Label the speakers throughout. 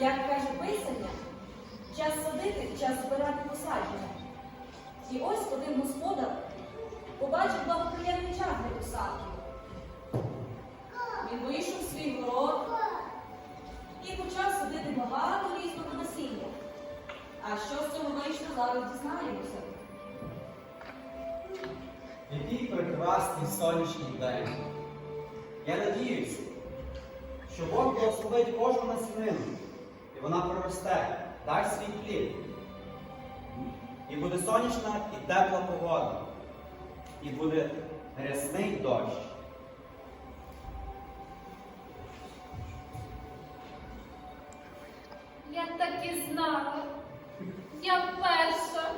Speaker 1: Як каже писання, час садити, час збирати посадження. І ось один господар побачив благоприємний час для посадки. Він вийшов в свій город і почав садити багато різного насіння. А що з цього вийшло, зараз дізнаємося.
Speaker 2: Який прекрасний сонячний день. Я надіюся, що Бог благословить кожну насінину, і вона проросте, дасть свій плід. І буде сонячна і тепла погода, і буде рясний дощ.
Speaker 3: Я так і знала. Я перша.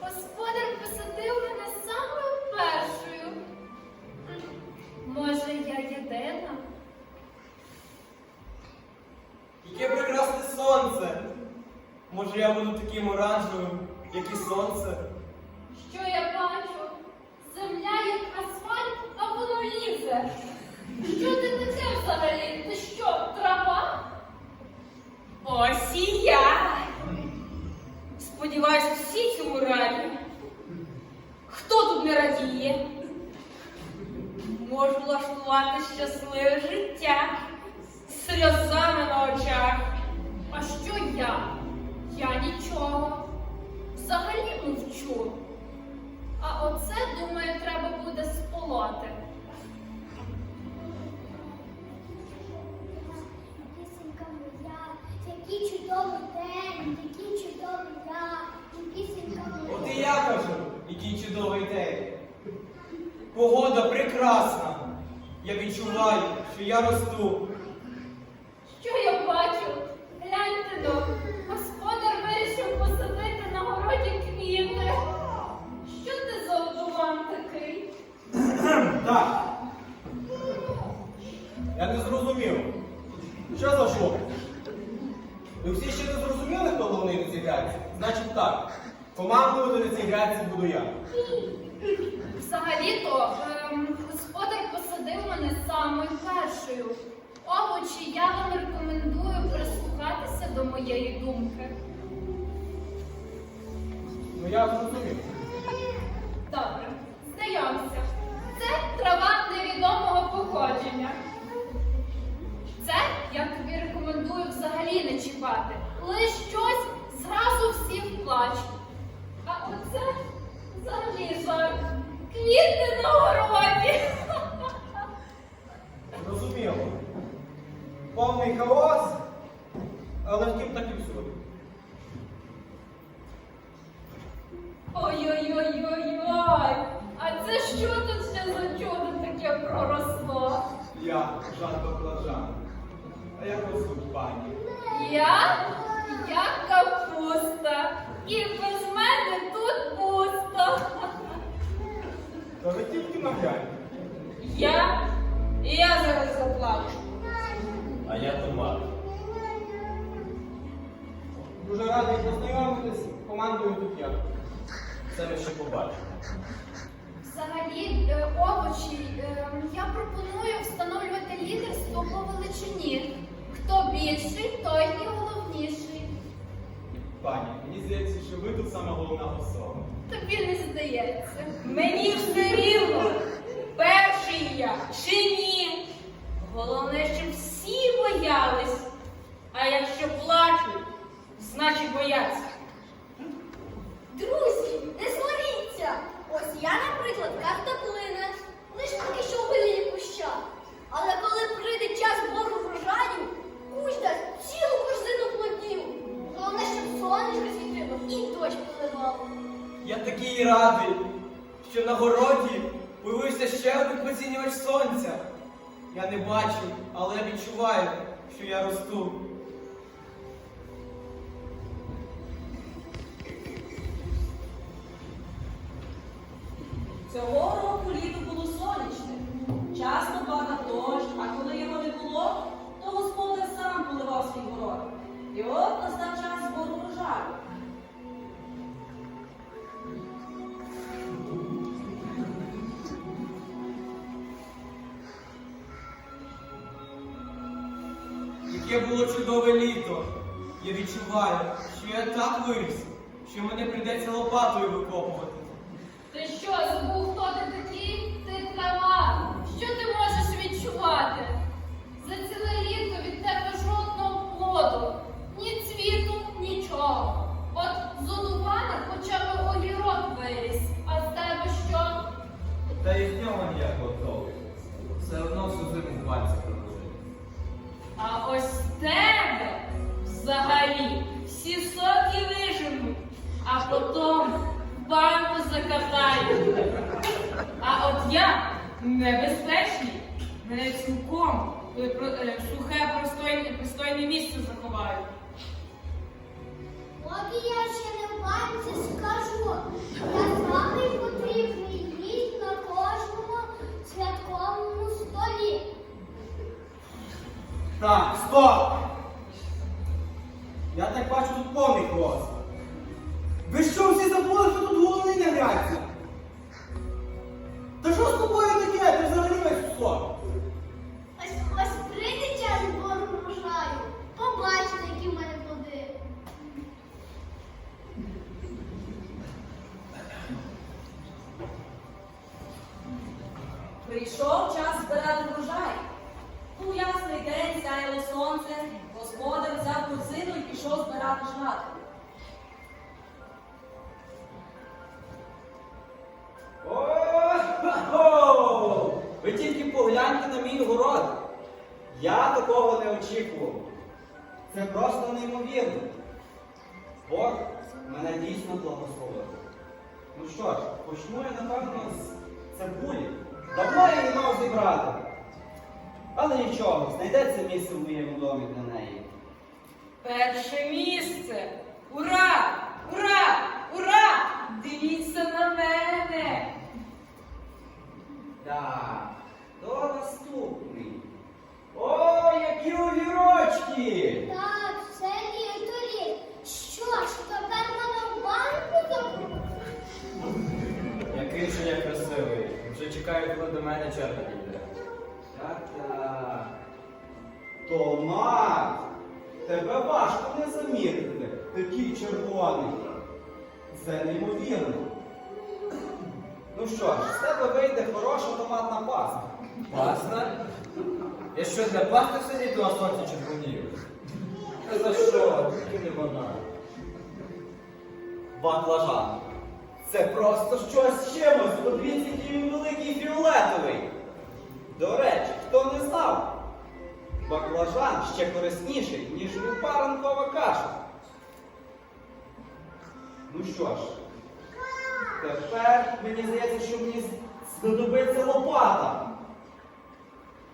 Speaker 3: Господар посадив мене самою першою. Може, я єдина?
Speaker 4: Яке прекрасне сонце! Може я буду таким оранжевим, як і сонце?
Speaker 3: Що я бачу? Земля як асфальт, а воно лізе. Що ти таке взагалі?
Speaker 5: Я
Speaker 4: відчуваю, що я росту.
Speaker 3: Що я бачу? Гляньте но, господар вирішив посадити на городі квіти. Що ти за одуван такий?
Speaker 4: Так. Я не зрозумів. Що за шок? Ви всі ще не зрозуміли, хто головний на цій грядці? Значить так. Командувати на цій грядці буду я.
Speaker 3: Взагалі-то ем, господар посадив мене самою першою. Овочі, я вам рекомендую прислухатися до моєї думки.
Speaker 4: Ну я зрозумів.
Speaker 3: Добре, знайомся. Це трава невідомого походження. Це я тобі рекомендую взагалі не чіпати. Лиш щось зразу всі в плач. А оце взагалі жарт. Квіти на городі.
Speaker 4: Хаос, але втім так і всюди.
Speaker 3: Ой-ой-ой-ой-ой. А це що тут ще за чудо таке проросло?
Speaker 4: Я Жан Баклажан. А як вас пані?
Speaker 3: Я? Я капуста. І без мене тут пусто.
Speaker 4: Та ви тільки нагляньте.
Speaker 5: Я? І я зараз заплачу.
Speaker 6: А я томат.
Speaker 4: Дуже радий познайомитись. Командую тут я.
Speaker 6: Це ми ще побачимо.
Speaker 3: Взагалі, е, овочі, е, я пропоную встановлювати лідерство по величині. Хто більший, той і головніший.
Speaker 4: Пані, мені здається, що ви тут саме головна особа.
Speaker 3: Тобі не здається.
Speaker 5: Мені все рівно, перший я чи ні. Головне, щоб всі боялись. А якщо плачуть, значить бояться.
Speaker 7: Друзі, не сваріться! Ось я, наприклад, картоплина, лиш поки що у вигляді куща. Але коли прийде час збору врожаю, кущ дасть цілу корзину плодів. Головне, щоб сонечко світило і дощ поливав.
Speaker 4: Такий радий, що на городі появився ще один поцінювач сонця. Я не бачу, але відчуваю, що я росту.
Speaker 1: Цього було
Speaker 4: чудове літо. Я відчуваю, що я так виріс, що мене прийдеться лопатою викопувати.
Speaker 3: Ти що, забув, хто ти такий? Ти трава. Що ти можеш відчувати? За ціле літо від тебе жодного плоду, а
Speaker 5: потім в банку закатають. А от я небезпечний, мене цілком е, е, в сухе пристойне, пристойне місце заховаю.
Speaker 7: Поки я ще не в банці скажу, я самий потрібний гість на кожному святковому столі.
Speaker 2: Так, стоп! На мій город. Я такого не очікував. Це просто неймовірно. Бог мене дійсно благословив. Ну що ж, почну я, напевно, з цибулі. Давно я її мав зібрати. Але нічого, знайдеться місце в моєму домі для неї.
Speaker 5: Перше місце! Ура! Ура!
Speaker 2: Так,
Speaker 7: все літ. Що ж, тепер мене в банку забрати?
Speaker 6: Який же я красивий. Вже чекаю, коли до мене черга дійде.
Speaker 2: Так, так. Томат! Тебе важко не замітити. Такий червоний. Це неймовірно. Ну що ж, з тебе вийде хороша томатна паста.
Speaker 6: Пасна? Я що, для пасти літо на сонці червонію? Та за що? Тільки вона.
Speaker 2: Баклажан. Це просто щось з чимось. Подивіться, який він великий фіолетовий. До речі, хто не знав, баклажан ще корисніший, ніж люба каша. Ну що ж, тепер мені здається, що мені знадобиться лопата.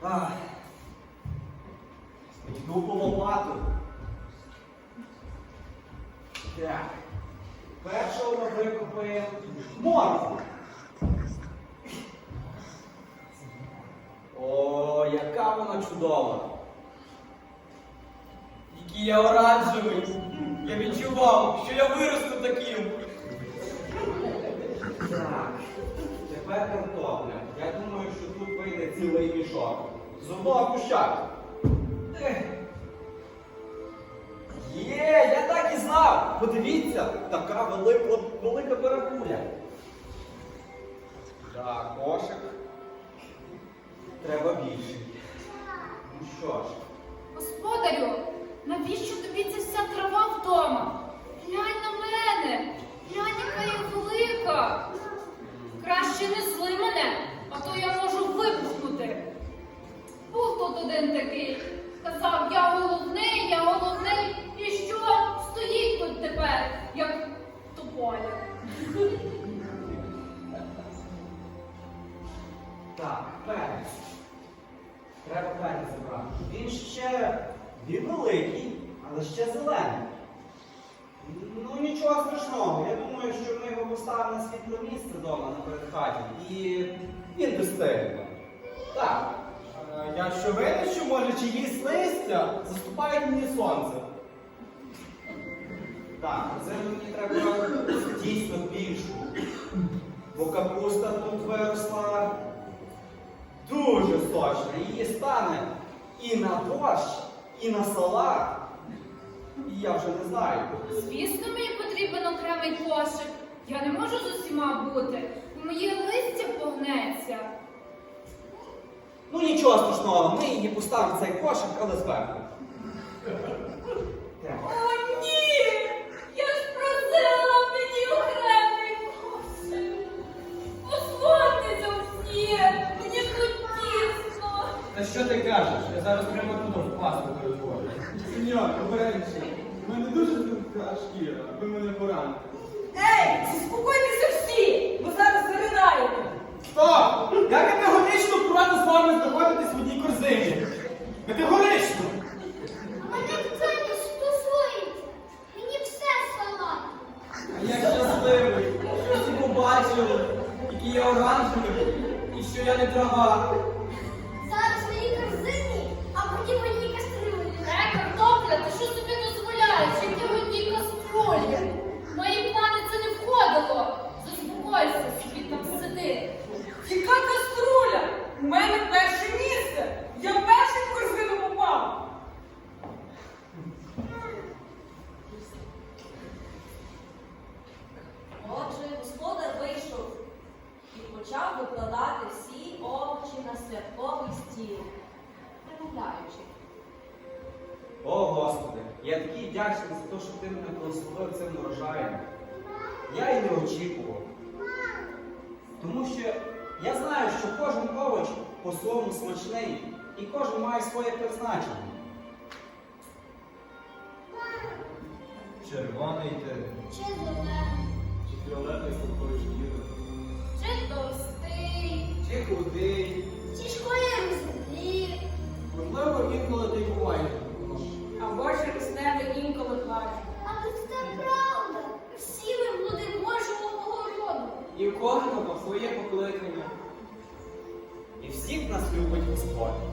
Speaker 2: Ах. По лопату. Так. Першого ми викопаємо моркву. О, яка вона чудова!
Speaker 4: Який я оранжевий. Я відчував, що я виросту таким.
Speaker 2: Так, тепер картопля. Я думаю, що тут вийде цілий мішок. З одного куща. Ех. Є, я так і знав. Подивіться, така велика, велика перепуля. Так, кошик. Треба більше. Ну що ж.
Speaker 3: Господарю, навіщо тобі ця вся трава вдома? Глянь на мене, глянь, яка я велика. Краще не зли мене, а то я можу вибухнути. Був тут один такий. Казав, я головний,
Speaker 2: але ще зелений. Ну нічого страшного. Я думаю, що ми його поставимо на світле місце вдома на передхаті і він достигне. Так.
Speaker 4: Е, Я що винен, що може чиїсь листя заступають мені сонце.
Speaker 2: Так, це мені треба дійсно більшу. Бо капуста тут виросла дуже сочна. Її стане і на борщ, і на салат. Я вже не знаю.
Speaker 3: Звісно, мені потрібен окремий кошик. Я не можу з усіма бути. Моє листя погнеться.
Speaker 2: Ну нічого страшного, ми її поставимо цей кошик, але зверху. Так.
Speaker 5: О, ні! Я ж просила мені окремий кошик. Позвольте всі, мені тут тісно.
Speaker 4: Та що ти кажеш? Я зараз прямо туди в пасту перетворю.
Speaker 8: Сеньор, обережніше. У мене дуже тонка шкіра, ви мене пораните.
Speaker 1: Ей, заспокойтеся всі! Ви зараз заринаєте!
Speaker 8: Стоп! Я категорично проти з вами знаходитись в одній корзині. Категорично!
Speaker 7: Мене це не стосується. Мені все салат.
Speaker 4: А я щасливий, що всі побачили, який я оранжевий, і що я не трава.
Speaker 7: Зараз в моїй корзині, а потім в моїй кастрюлі.
Speaker 3: Е, картопля, ти що собі дозволяєш? Які в одній В Мої плани це не входило. Заспокойся, собі там сиди.
Speaker 1: Яка каструля? У мене перше місце! Я перший в корзину попав!
Speaker 2: Я знаю, що кожен овоч по-своєму смачний і кожен має своє призначення.
Speaker 6: Червоний ти.
Speaker 7: Чи зелений,
Speaker 8: Чи фіолетовий з такою шкірою.
Speaker 3: Чи товстий?
Speaker 4: Чи худий,
Speaker 7: чи ж колір землі.
Speaker 8: Можливо, інколи ти буває.
Speaker 5: Або через тебе інколи плачу.
Speaker 7: Але це правда. Всі ми плоди Божого огороду.
Speaker 4: і в кожного своє покликання.
Speaker 2: nasceu para que nos pode.